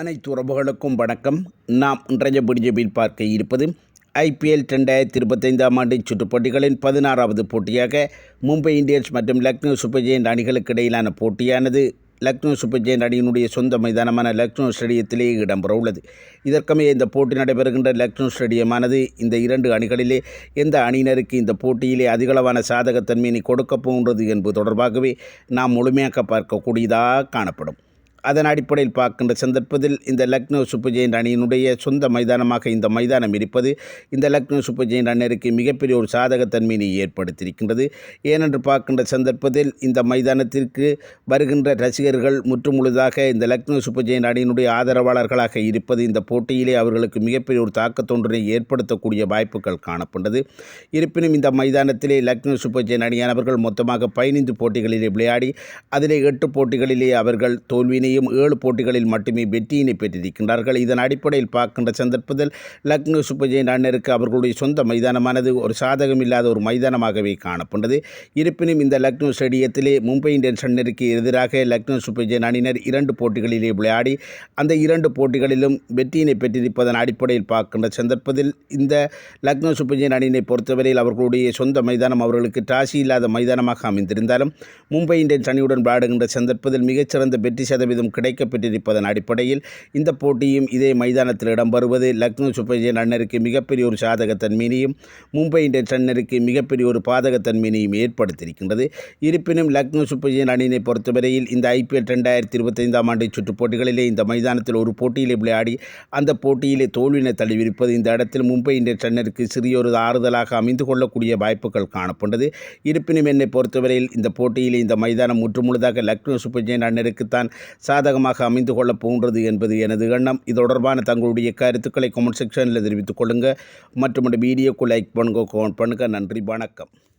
அனைத்து உறவுகளுக்கும் வணக்கம். நாம் இன்றைய பிடிஜபியில் பார்க்க இருப்பது ஐபிஎல் ரெண்டாயிரத்தி இருபத்தைந்தாம் ஆண்டு சுற்றுப்போட்டிகளின் பதினாறாவது போட்டியாக மும்பை இந்தியன்ஸ் மற்றும் லக்னோ சூப்பர் ஜெயண்ட் அணிகளுக்கு இடையிலான போட்டியானது. லக்னோ சூப்பர் ஜெயண்ட் அணியினுடைய சொந்த மைதானமான லக்னோ ஸ்டேடியத்திலேயே இடம்பெற உள்ளது. இதற்கமே இந்த போட்டி நடைபெறுகின்ற லக்னோ ஸ்டேடியமானது இந்த இரண்டு அணிகளிலே எந்த அணியினருக்கு இந்த போட்டியிலே அதிகளவான சாதகத்தன்மையினை கொடுக்கப் போகின்றது என்பது தொடர்பாகவே நாம் முழுமையாக பார்க்கக்கூடியதாக காணப்படும். அதன் அடிப்படையில் பார்க்கின்ற சந்தர்ப்பத்தில் இந்த லக்னோ சூப்பர் ஜெயின் அணியினுடைய சொந்த மைதானமாக இந்த மைதானம் இருப்பது இந்த லக்னோ சூப்பர் ஜெயின் அணியருக்கு மிகப்பெரிய ஒரு சாதகத்தன்மையினை ஏற்படுத்தியிருக்கின்றது. ஏனென்று பார்க்கின்ற சந்தர்ப்பத்தில் இந்த மைதானத்திற்கு வருகின்ற ரசிகர்கள் முற்றுமுழுதாக இந்த லக்னோ சூப்பர் ஜெயின் அணியினுடைய ஆதரவாளர்களாக இருப்பது இந்த போட்டியிலே அவர்களுக்கு மிகப்பெரிய ஒரு தாக்கத்தொன்றினை ஏற்படுத்தக்கூடிய வாய்ப்புகள் காணப்பட்டது. இருப்பினும் இந்த மைதானத்திலே லக்னோ சூப்பர் ஜெயின் அணியானவர்கள் மொத்தமாக பதினைந்து போட்டிகளிலே விளையாடி அதிலே எட்டு போட்டிகளிலே அவர்கள் தோல்வியினை செய்யும் ஏழு போட்டிகளில் மட்டுமே வெற்றியினை பெற்றிருக்கின்றார்கள். இதன் அடிப்படையில் பார்க்கின்ற சந்தர்ப்பத்தில் லக்னோ சுப்பஜெயின் அண்ணருக்கு அவர்களுடைய சொந்த மைதானமானது ஒரு சாதகம் இல்லாத ஒரு மைதானமாகவே காணப்பட்டது. இருப்பினும் இந்த லக்னோ ஸ்டேடியத்திலே மும்பை இந்தியன்ஸ் அண்ணருக்கு எதிராக லக்னோ சுப்பஜெயின் அணியினர் இரண்டு போட்டிகளிலே விளையாடி அந்த இரண்டு போட்டிகளிலும் வெற்றியினை பெற்றிருப்பதன் அடிப்படையில் பார்க்கின்ற சந்தர்ப்பத்தில் இந்த லக்னோ சுப்பஜெயின் அணியினை பொறுத்தவரையில் அவர்களுடைய சொந்த மைதானம் அவர்களுக்கு டாசி இல்லாத மைதானமாக அமைந்திருந்தாலும் மும்பை இந்தியன்ஸ் அணியுடன் விளையாடுகின்ற சந்தர்ப்பத்தில் மிகச்சிறந்த வெற்றி சதவீதம் சதவீதம் கிடைக்கப்பெற்றிருப்பதன் அடிப்படையில் இந்த போட்டியும் இதே மைதானத்தில் இடம்பெறுவது. லக்னோ சூப்பர் ஜெயின் அண்ணருக்கு மிகப்பெரிய ஒரு சாதகத்தன்மையினையும் மும்பை இந்தியன்ஸ் அண்ணருக்கு மிகப்பெரிய ஒரு பாதகத்தன்மையினையும் ஏற்படுத்தியிருக்கின்றது. இருப்பினும் லக்னோ சூப்பர் ஜெயின் அணியினை பொறுத்தவரையில் இந்த ஐபிஎல் ரெண்டாயிரத்தி இருபத்தைந்தாம் ஆண்டு சுற்றுப் போட்டிகளிலே இந்த மைதானத்தில் ஒரு போட்டியிலே விளையாடி அந்த போட்டியிலே தோல்வினை தழுவிருப்பது இந்த இடத்தில் மும்பை இந்தியன்ஸ் அண்ணருக்கு சிறியொரு ஆறுதலாக அமைந்து கொள்ளக்கூடிய வாய்ப்புகள் காணப்பட்டது. இருப்பினும் என்னை பொறுத்தவரையில் இந்த போட்டியில் இந்த மைதானம் முற்றுமுழுதாக லக்னோ சூப்பர் ஜெயின் அண்ணருக்குத்தான் சாதகமாக அமைந்து கொள்ளப் போகின்றது என்பது எனது எண்ணம். இது தொடர்பான தங்களுடைய கருத்துக்களை கமெண்ட் செக்ஷனில் தெரிவித்துக் கொள்ளுங்கள் மற்றும் வீடியோக்கு லைக் பண்ணுங்க கமெண்ட் பண்ணுங்கள் நன்றி வணக்கம்.